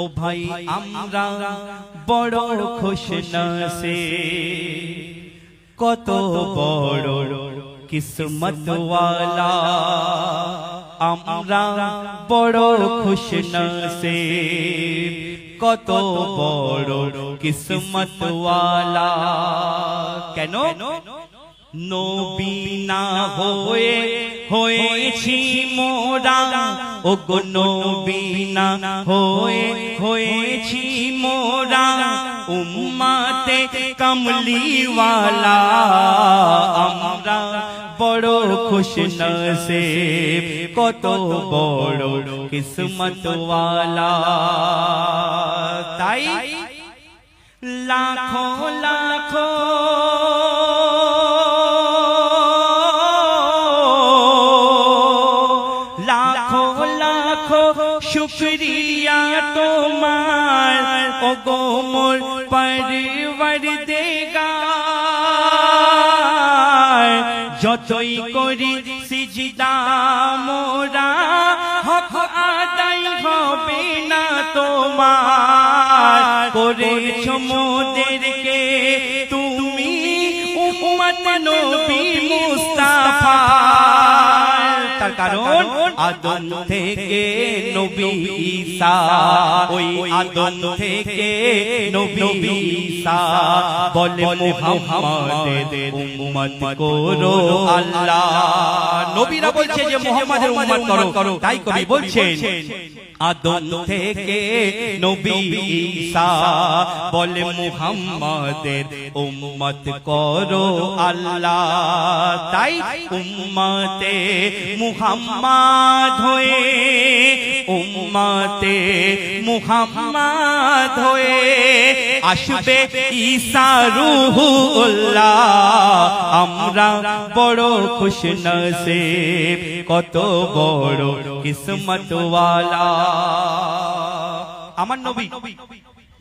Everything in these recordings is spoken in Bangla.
ও ভাই আমরা বড় খুশ নসে। কত বড় কিসমত ওয়ালা আমরা বড় খুশ নসে। কত বড় কিসমত ওয়ালা কেন? নবী না হয়ে হয়েছি মোরা। ও গো নবী না হয়ে হয়েছি মোরা। উম্মাতে আমরা বড় খুশ নসিব, কত বড় কিসমত ওয়ালা তাই লাখো শুক্রিয়া তোমার ও গো মোর পরিবার দেগা যতই করি সিজদা মোরা, হক আদায় হবে না তোমার। করেছ মোদেরকে তুমি উম্মত নবী মুস্তাফা তার কারণ আদম থেকে নবী ঈসা ওই আদম থেকে নবী ঈসা। বলে মুহাম্মাদের উম্মত করো আল্লাহ। নবীরা বলছে যে মুহাম্মাদের উম্মত করো করো তাই কবি বলছেন আদম থেকে নবী ঈসা। বলে মুহাম্মাদের উম্মত করো আল্লাহ। তাই উম্মতে মুহাম্মদ হয়ে, উম্মতে মুহাম্মদ হয়ে আসবে ঈসা রুহুল্লাহ। আমরা বড় খুশ নসিব, কত বড় কিসমত ওয়ালা আমার নবী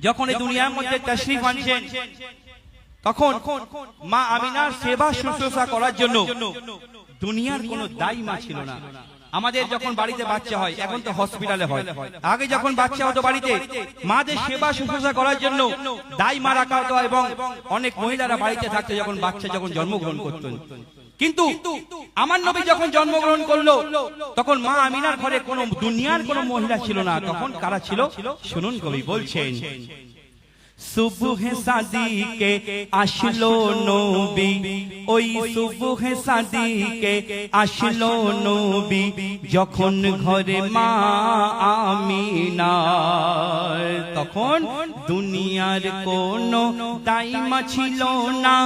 যখন এই দুনিয়ার মধ্যে তশরিফ আনছেন, তখন মা আমিনার সেবা শুশ্রূষা করার জন্য দুনিয়ার কোনো দায়ী মা ছিল না। আমাদের যখন বাড়িতে বাচ্চা হয় এখন তো হসপিটালে হয়। আগে যখন বাচ্চা হতো বাড়িতে মাদের সেবা শুশ্রূষা করার জন্য দায়ী মা রাখা হতো এবং অনেক মহিলারা বাড়িতে থাকতো যখন বাচ্চা যখন জন্মগ্রহণ করতেন কিন্তু আমার নবী যখন জন্মগ্রহণ করল তখন মা আমিনার ঘরে কোনো দুনিয়ার কোনো মহিলা ছিল না তখন কারা ছিল? শুনুন কবি বলছেন। সুবহ সাদিকে আসলো নবী ওই সুবহ সাদিকে আসলো নবী যখন ঘরে মা আমিনা তখন দুনিয়ার কোনো দাইমা ছিল না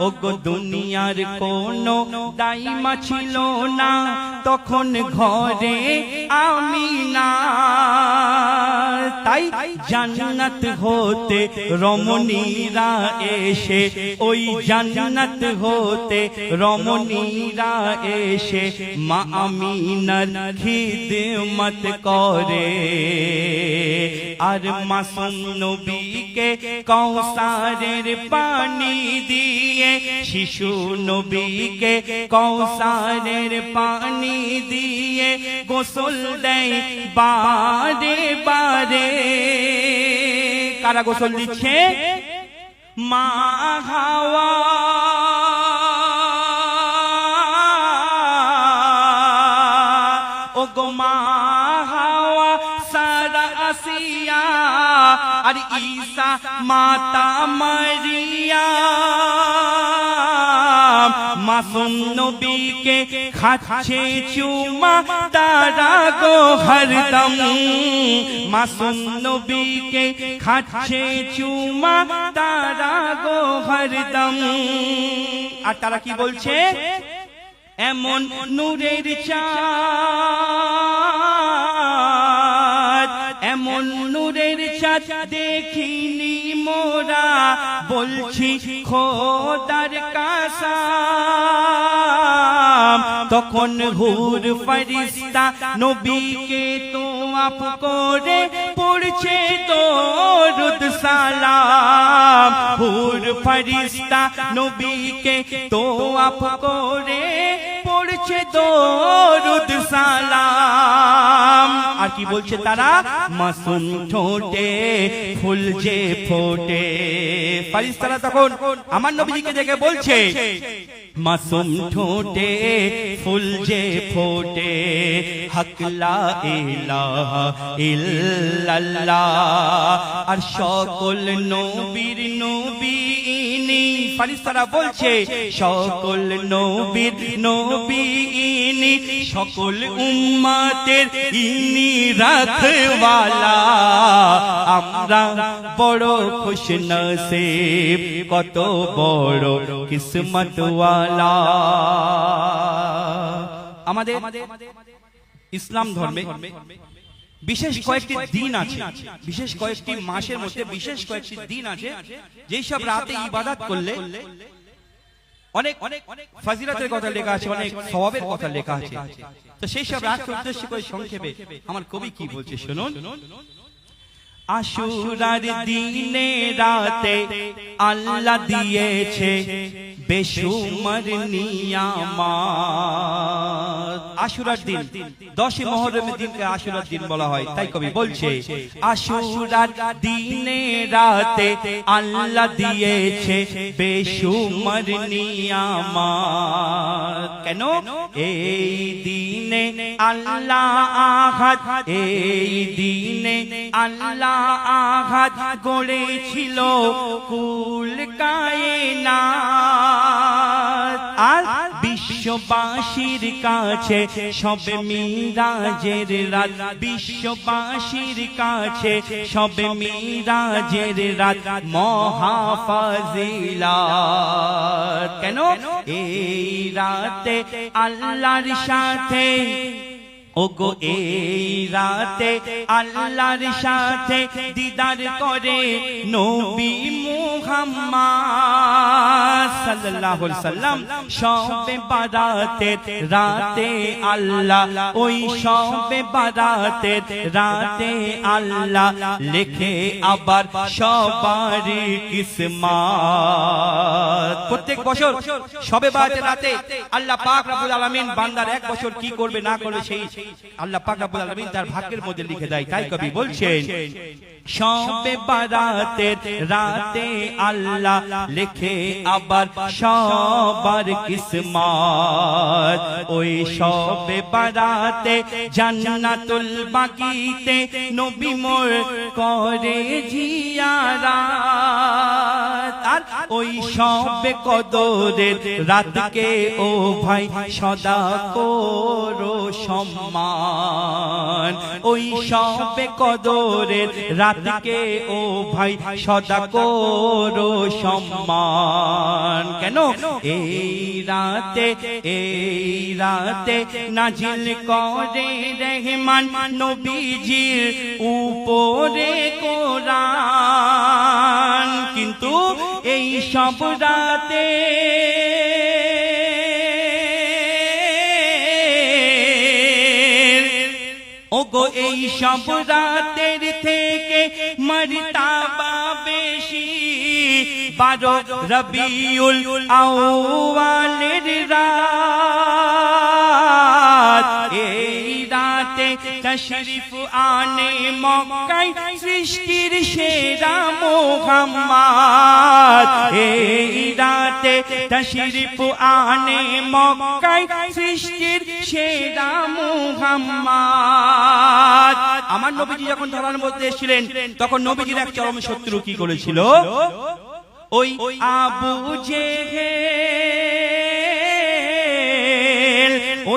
ও গো দুনিয়ার কোনো দাইমা ছিল না তখন ঘরে আমিনা তাই জান্নাত হতে রমণীরা এসে, ওই জান্নাত হতে রমণীরা এসে মা আমিনার খিদমত করে। আর মাসুম নবীকে কৌসারের পানি দিয়ে, শিশু নবীকে কৌসারের পানি দিয়ে গোসল দেয় বারে বারে। কারা গোসল দিচ্ছে? মা হাওয়া। ও গো মা হাওয়া, সারা আসিয়া ঈসা মাতা মারিয়া। মাসুম নবীকে খাচ্ছে চুমা, তারা গো হরদম। মাসুম নবীকে খাচ্ছে চুমা, তারা গো হরদম। আর তারা কি বলছে? এমন নূরের চাঁদ। এমন নূরের চাঁদ দেখিনি মোরা, বলছি খোদার কাসাম। তখন হুর ফরিস্তা নবীকে তো আপ করে পড়ছে দরুদ সালাম। হুর ফরিস্তা নবীকে তো আপ করে পড়ছে দরুদ সালাম। আর কি বলছে তারা? মাসুম ঠোঁটে, ফুল যে ফোটে। ফারিস্তারা তখন আমার নবীজিকে দেখে বলছে, মাসুম ঠোঁটে, ফুল যে ফোটে। হকলা ইলাহা ইল্লাল্লাহ। আর সকল নবীর নবীনি ফারিস্তারা বলছে, সকল নবীর নবীনি, সকল উম্মাতের ইনি রাখওয়ালা। আমরা বড় খুশ নসিব, কত বড় কিসমতওয়ালা। আমাদের ইসলাম ধর্মে বিশেষ কয়েকটি দিন আছে। বিশেষ কয়েকটি মাসের মধ্যে বিশেষ কয়েকটি দিন আছে। যেই সব রাতে ইবাদত করলে অনেক অনেক ফাজিলাতের কথা লেখা আছে অনেক স্বভাবের কথা লেখা আছে। তো সেই সব রাতকে উদ্দেশ্য করে সংক্ষেপে আমার কবি কি বলছে শুনুন? আশুরার দিনে রাতে আল্লাহ দিয়েছে বেশুমার নিয়ামত। আশুরার দিন। দশই মহরমের দিনকে আশুরার দিন বলা হয়। তাই কবি বলছে আশুরার দিনে রাতে আল্লাহ দিয়েছে বেশুমার নিয়ামত। কেন? এই দিনে আল্লাহ আঘাত এই দিনে আল্লাহ আঘাত গড়েছিল কুল কায়না আর বিশ্ববাসীর কাছে, সবে মিরাজের রাত, বিশ্ববাসীর কাছে, সবে মিরাজের রাত মহাফাজিলা কেন? এই রাতে আল্লাহর সাথে ওগো, এই রাতে আল্লাহর সাথে দিদার করে নবী মুহাম্মদ সাল্লাল্লাহু আলাইহি সাল্লাম। শবে বারাতে রাতে আল্লাহ, ওই শবে বারাতে রাতে আল্লাহ লিখে আবার সবার কিসমত। প্রত্যেক বছর শবে বারাতে রাতে আল্লাহ পাক রব্বুল আলামিন বান্দার এক বছর কি করবে না করবে সেই আল্লাহ পাক রব্বুল আলামিন তার ভাগ্যের মধ্যে লিখে দেয়। তাই কবি বলছেন শবে বারাতে রাতে আল্লাহ লিখে আবার সবার কিসমত। ওই শবে বারাতে জান্নাতুল বাকিতে নবী মোর করে জিয়ারাত। আর ওই সবে কদরের রাতকে ও ভাই সদা করো সম্মান। ওই সবে কদরের রাতকে ও ভাই, সদা করো সম্মান। কেন? এই রাতে এই রাতে নাজিল করে রহমান নবীজির উপরে কোরআন। কিন্তু এই সব রাতে ওগো এই সব রাতের থেকে মরিতা বেশি বারো রবিউল আওয়ালের রাত এই তশরিফ আনে মক্কায় সৃষ্টির সেরা মোহাম্মদ। এই রাতে তশরিফ আনে মক্কায় সৃষ্টির সেরা মোহাম্মদ। আমার নবীজি যখন ধরার মধ্যে এসেছিলেন, তখন নবীজির এক চরম শত্রু কি করেছিল? ওই আবু জেহেল।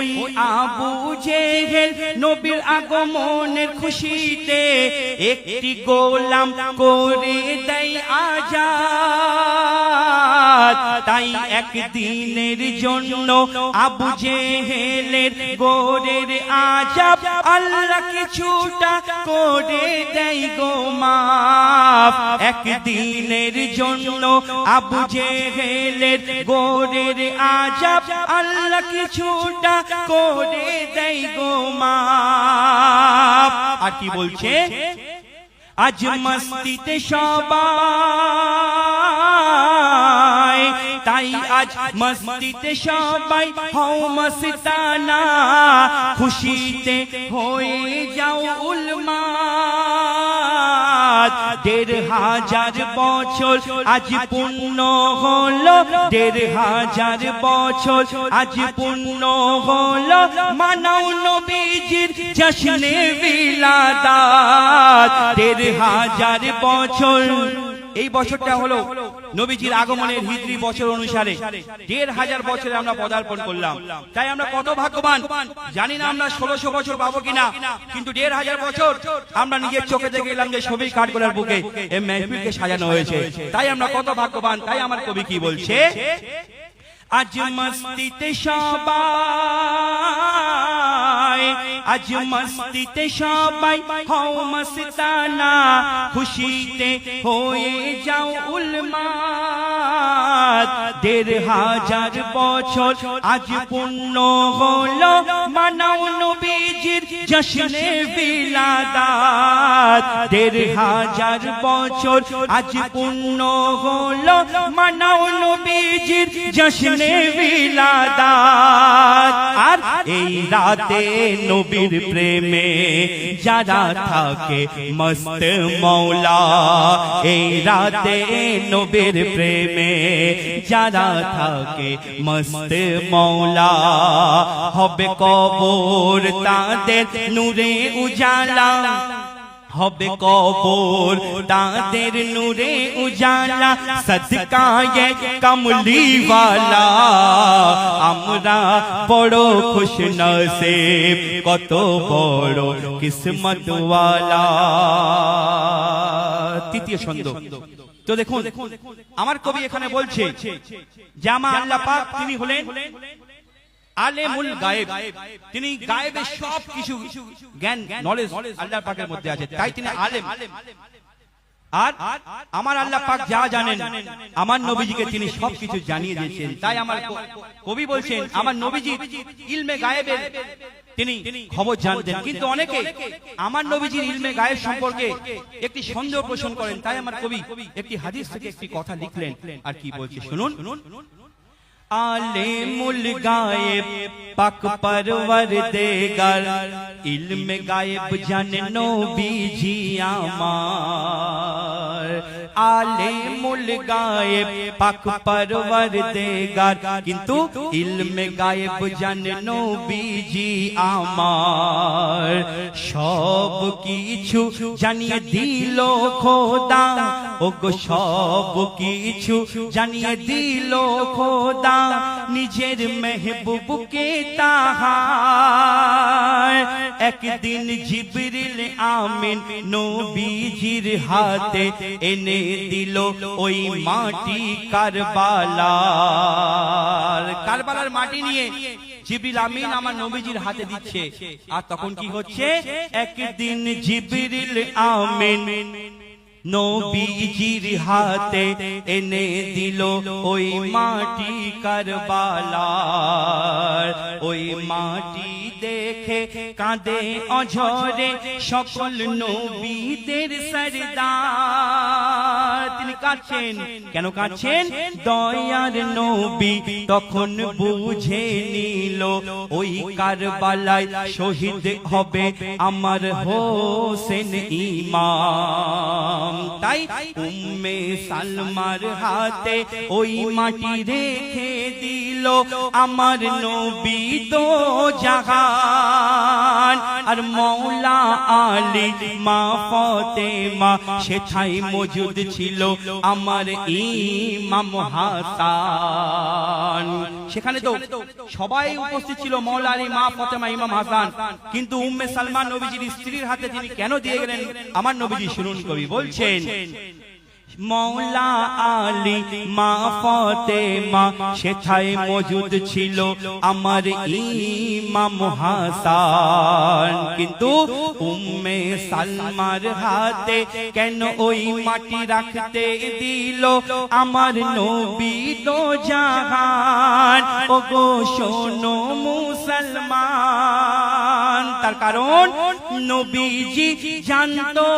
ওই আবু জেহেল নবীর আগমনের খুশিতে একটি গোলাম করে দেয় আজাদ। তাই একদিনের জন্য আবু জেহেলের গোরের আজাব আল্লাহ কিছুটা করে দেয় গো মাফ। একদিনের জন্য আবু জেহেলের গোরের আজাব আল্লাহ কিছুটা করে দেয় গো মাফ আর কি বলছে? আজ মস্তিতে সবাই, তাই আজ মস্তিতে সবাই হও মস্তানা, খুশিতে হয়ে যাও উলমাদ দেড় হাজার বছর আজ পূর্ণ হলো। দেড় হাজার বছর আজ পূর্ণ হলো। মানাও নবীজির জশ্নে বিলাদাত। দেড় হাজার বছর এই বছরটা হলো নবীজির আগমনের হিজরি বছর অনুসারে। দেড় হাজার বছরে আমরা পদার্পণ করলাম। তাই আমরা কত ভাগ্যবান? জানি না আমরা ষোলোশো বছর পাবো কিনা, কিন্তু দেড় হাজার বছর আমরা নিজের চোখে দেখে এলাম যে ছবি কাঠগোলার বুকে এই মেহফিলকে সাজানো হয়েছে। তাই আমরা কত ভাগ্যবান? তাই আমার কবি কি বলছে? আজ মস্তিতে সবাই, আজ মস্তিতে সবাই হও মস্তানা, খুশিতে হয়ে যাও উলমাদ। দেড় হাজার বছর আজ পূর্ণ হলো, মানাও নবীজির জশ্নে বিলাদাত। দেড় হাজার বছর আজ পূর্ণ হলো, মানাও নবীজির জশ্নে বিলাদাত আর এই রাতে নবীর প্রেমে যারা থাকে মস্ত মৌলা, এই রাতে নবীর প্রেমে যারা থাকে মস্ত মৌলা, হবে কবর তাদের নূরে উজালা। হবে কবর তাদের নূরে উজালা, সদকায়ে কমলিওয়ালা। আমরা বড় খুশ নসিব, কত বড় কিসমত ওয়ালা। তৃতীয় ছন্দ। তো দেখুন, আমার কবি এখানে বলছে, জামা আল্লাহ পাক তিনি হলেন আলেমুল গায়েব। তিনি গায়েবের সব কিছু জ্ঞান নলেজ আল্লাহ পাকের মধ্যে আছে। তাই তিনি আলেম। আর আমার আল্লাহ পাক যা জানেন আমার নবীজিকে তিনি সবকিছু জানিয়ে দিয়েছেন। তাই আমার কবি বলছেন আমার নবীজি ইলমে গায়েবের তিনি খবর জানতেন। কিন্তু অনেকে আমার নবীজির ইলমে গায়েব সম্পর্কে একটি সন্দেহ পোষণ করেন। তাই আমার কবি একটি হাদিস থেকে একটি কথা লিখলেন। আর কি বলছে? শুনুন। আলেমুল গায়েব পাক পরওয়ার দেগার ইলম গায়েব জানে নবীজি আমার আলেমুল গায়েব পাক পরওয়ার দেগার কিন্তু ইলম গায়েব জানে নবীজি আমার সব কিছু জানিয়ে দিল খোদা ওগো সব কিছু জানিয়ে দিল খোদা নিজের মেহবুবকে তাহার একদিন জিবরিল আমিন নবীজির হাতে এনে দিল ওই মাটি কারবালার। কারবালার মাটি নিয়ে জিবরিল আমিন আমার নবীজির হাতে দিচ্ছে। আর তখন কি হচ্ছে? একদিন জিবরিল আমিন নবীজির হাতে এনে দিল ওই মাটি কারবালার। ওই মাটি দেখে কাঁদে অঝরে সকল নবীদের সরদার। তিনি কাঁদছেন। কেন কাঁদছেন? দয়ার নবী তখন বুঝে নিল, ওই কারবালায় শহীদ হবে আমার হোসেন ইমাম। তাই উম্মে সালমার হাতে ওই মাটি রেখে দিল আমার নবী দো জাহান। আর মৌলা আলী মা ফতেমা সেথাই মজুদ ছিল আমার ইমাম হাসান। সেখানে তো সবাই উপস্থিত ছিল মৌলা আলী, মা ফতেমা, ইমাম হাসান। কিন্তু উম্মে সালমান নবীজির স্ত্রীর হাতে তিনি কেন দিয়ে গেলেন? আমার নবীজি শুনুন কবি, বলছেন মৌলা আলী মা ফতেমা, সেথায় মজুদ ছিল আমার ইমাম হাসান। কিন্তু উম্মে সালমার হাতে কেন ওই মাটি রাখতে দিল আমার নবী তো জাহান? ও গো শোনো মুসলমান, তার কারণ নবীজি জানতো।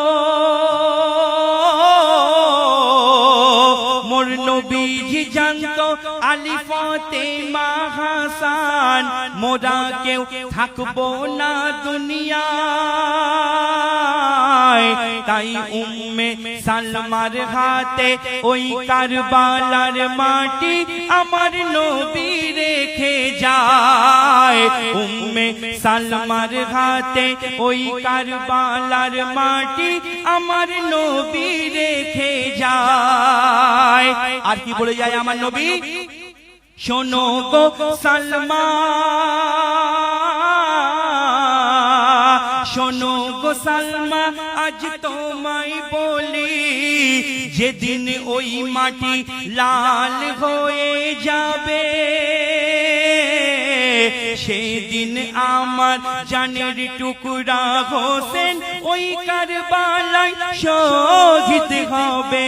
মোর জানতো আলিফতে মাহাসান মোরা কেউ থাকব না দুনিয়ায়। তাই উম্মে সালমার হাতে ওই কারবালার মাটি আমার নবী রেখে যায়। উম্মে সালমার হাতে ওই কারবালার মাটি আমার নবী রেখে যায়। আর কি বলে যায় আমার নবী, শোনো গো সালমা। শোনো গো সালমা, আজ তোমায় বলি, যেদিন ওই মাটি লাল হয়ে যাবে। সেদিন আমার জানের টুকরা হোসেন ওই কারবালায় শহীদ হবে।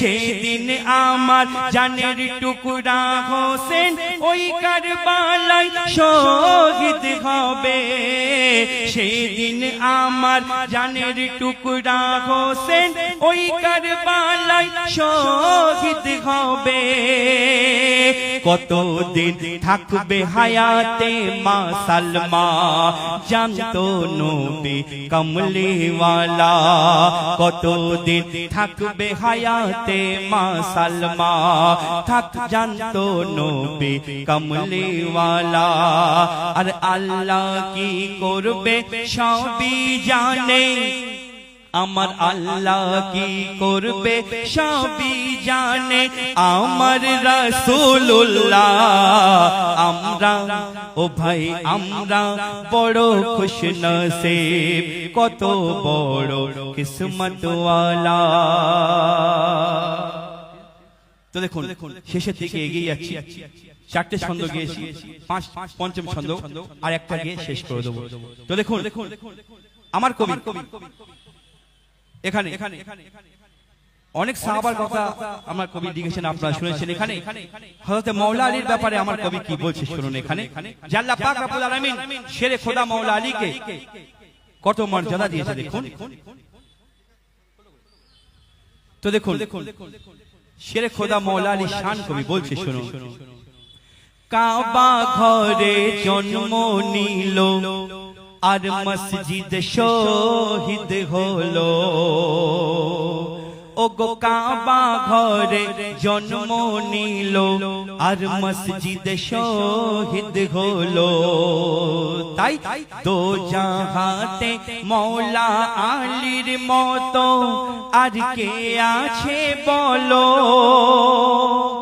সেদিন আমার জানের টুকরা হোসেন ওই কারবালায় শহীদ হবে। সেদিন আমার জানের টুকরা হোসেন ওই কারবালায় শহীদ হবে। কতদিন থাকবে হায়াতে মা সালমা? জানতো নবী কমলিওয়ালা, কতদিন থাকবে হায়াতে মা সালমা? থাক, জানতো নবী কমলিওয়ালা। আর আল্লাহ কি করবে সবই জানে। আমার আল্লাহ কি করবে সবই জানে। আমার রাসূলুল্লাহ। আমরা ও ভাই আমরা বড় খুশ নসিব। কত বড় কিসমত ওয়ালা তো দেখুন শেষের দিকে এগিয়ে যাচ্ছি। চারটে ছন্দ গিয়েছি। পাঁচ পঞ্চম ছন্দ। আর একটা গিয়ে শেষ করে দেবো। তো দেখুন আমার কবি। এখানে। অনেক সাহাবার কথা আমার কবি লিখেছেন আপনারা শুনেছেন এখানে। হযরত মাওলা আলীর ব্যাপারে আমার কবি কি বলছে শুনুন এখানে। যে আল্লাহ পাক রব্বুল আলামিন শেরে খোদা মাওলা আলীকে কত মর্যাদা দিয়েছে দেখুন। তো দেখুন শেরে খোদা মাওলা আলী শান কবি বলছে শুনুন। কাবা ঘরে জন্ম নিল। আর মসজিদ শহীদ হলো। ও গো কাবা ঘরে জন্ম নিল আর মসজিদ শহীদ হলো। তাই দো জাহাতে মৌলা আলীর মতো আর কে আছে বলো।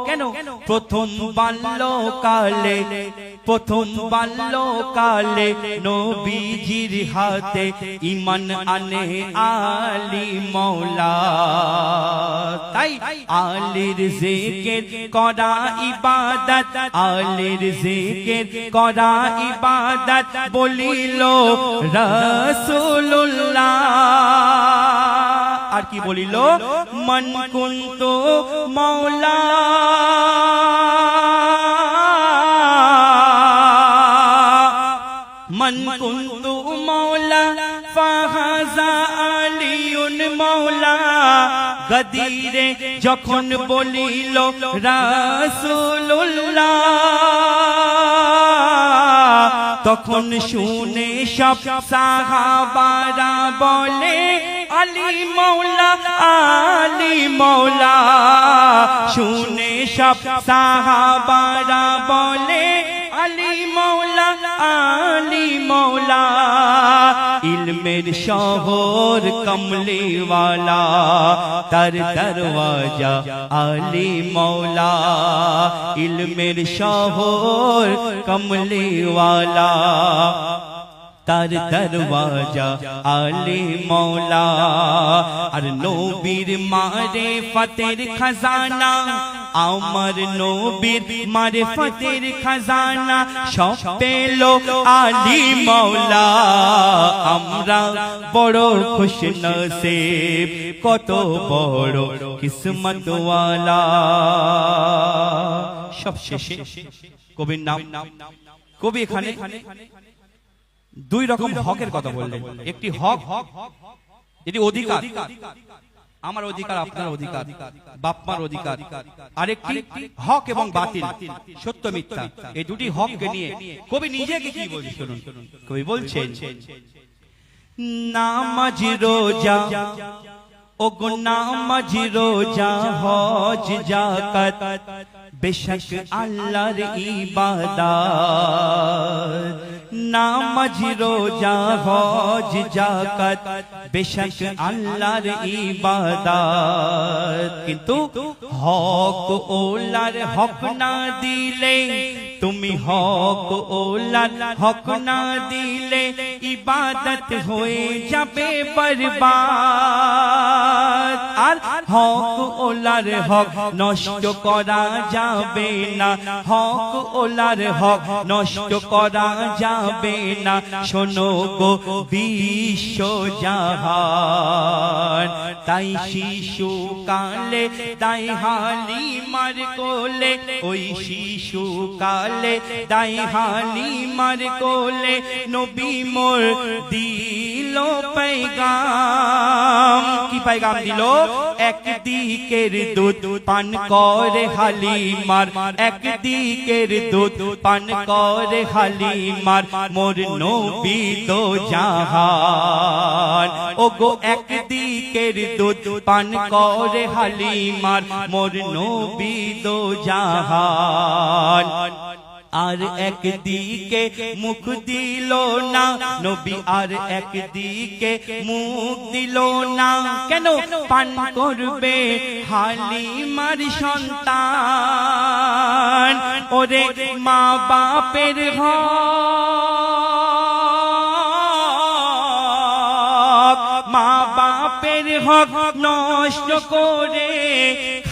কেন? প্রথম বাল্যকালে প্রথম বাল্যকালে নবীজির হাতে ইমান আনে আলী মৌলা তাই আলীর জিকির করা ইবাদত, আলীর জিকির করা ইবাদত বলিল রাসূলুল্লাহ। আর কি বলিল? মন কুন্তু মৌলা মন কুন্তু মৌলা ফাহাজা আলিউন মৌলা গদিরে যখন বলিল রাসূলুল্লাহ তখন শুনে সব সাহাবারা বলে আলী মৌলা আলী মৌলা শুনে সব সাহাবারা বলে আলী মৌলা আলী মৌলা ইলমের শহর কমলিওয়ালা তার দরওয়াজা আলী মৌলা ইলমের শহর কমলিওয়ালা তার দরওয়াজা আলী মৌলা আর নবীর মারে ফতের খাজানা আমার নবীর মারে ফতের খাজানা সব পেল আলী মৌলা আমরা বড় খুশ নসিব কত বড় কিসমত ওয়ালা সব শেষে কবির নাম। কবি এখানে দুই রকম হকের কথা বললেন। একটি হক যেটি অধিকার। আমার অধিকার আপনার অধিকার বাপমার অধিকার আরেকটি হক এবং বাতিল সত্য মিথ্যা। এই দুটি হককে নিয়ে কবি নিজেকে কি বলছে শুনুন কবি বলছেন নামাজ রোজা ও গো নামাজ রোজা হজ জাকাত বেশক আল্লাহর ইবাদত। নামাজ রোজা হজ জাকাত, বেশক আল্লাহর ইবাদত। কিন্তু হক ওলার হক না দিলে, তুমি হক ওলার হক না দিলে ইবাদত হয়ে যাবে বরবাদ। আর হক ওলার হক নষ্ট করা যাবে না, হক ওলার হক নষ্ট করা যাবে না? শোনো গো, বিশ্ব জাহান। তাই শিশু কালে, তাই হালি মার কোলে, ওই শিশু কালে, তাই হালি মার কোলে, নবী মোর দিল পেগাম। কি পেগাম দিল? একদিকের দুধ পান করে হালিমার একদিকের দুধ পান করে হালিমার, মোর নবী দো জাহান। ও গো একদিকের দুধ পান করে হালিমার, মোর নবী দো জাহান। আর একদিকে মুখ দিল না, নবী আর একদিকে মুখ দিল না। কেন পান করবে হালিমার সন্তান? ওরে মা বাপের হক হক নষ্ট করে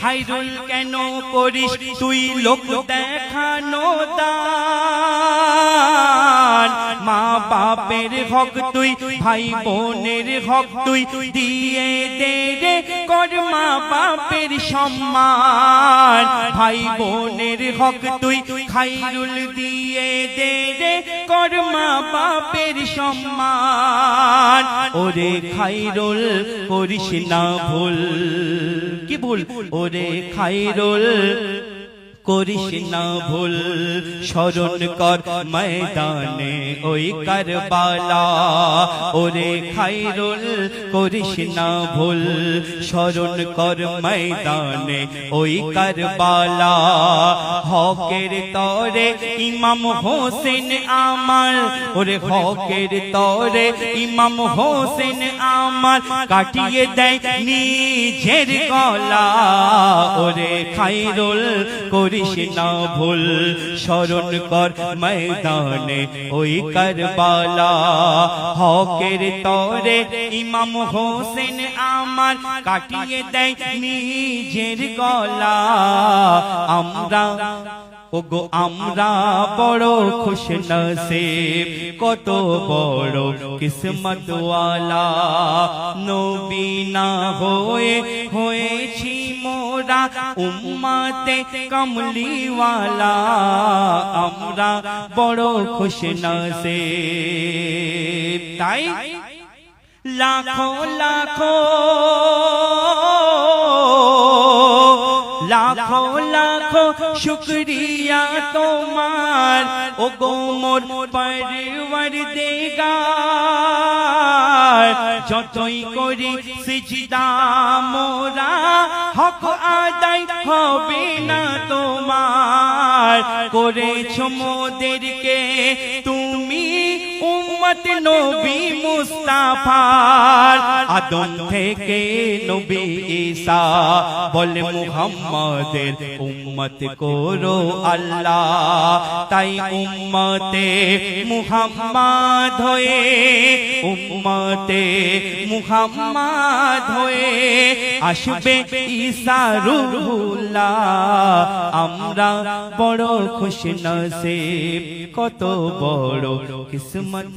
খাইরুল কেন করিস? তুই লোক দেখানো দান। মা বাপের হক তুই, ভাই বোনের হক তুই দিয়ে দে রে, কর মা বাপের সম্মান। ভাই বোনের হক তুই, খাইরুল দিয়ে দে রে, কর মা বাপের সম্মান। ওরে খাইরুল, করিস না ভুল। কি ভুল? ওরে খাইরুল করিস না ভুল স্মরণ কর ময়দানে ওই কারবালা। ওরে খাইরুল করিস না ভুল স্মরণ কর ময়দানে ওই কারবালা। হকের তরে ইমাম হোসেন আমার, ওরে হকের তরে ইমাম হোসেন আমার। কাটিয়ে দেয় নিজের গলা, ওরে খাইরুল করিস না ভুল, স্মরণ কর ময়দানে, ওই কারবালা। হকের তরে ইমাম হোসেন আমার কাটিয়ে দেয় নিজের গলা। আমরা, ওগো, আমরা বড় খুশ নসিব, কত বড় কিসমত ওয়ালা নবী না হয়ে হয়েছি মোরা উম্মতে কমলিওয়ালা আমরা বড় খুশ নসিব তাই লাখো লাখো লাখো লাখো শুক্রিয়া তোমার ও গো মোর পরওয়ার দেগার যতই করি সিজদা মোরা হক আদায় হবে না তোমার। করেছ মোদেরকে তুমি উম্মত নবী মুস্তাফার আদম থেকে নবী ঈসা বলে মুহাম্মাদের উম্মত করো আল্লাহ। তাই উম্মতে মুহাম্মদ হয়ে, উম্মতে মুহাম্মদ হয়ে আসবে ঈসা রুহুল্লাহ। আমরা বড় খুশ নসিব, কত বড় কিসমত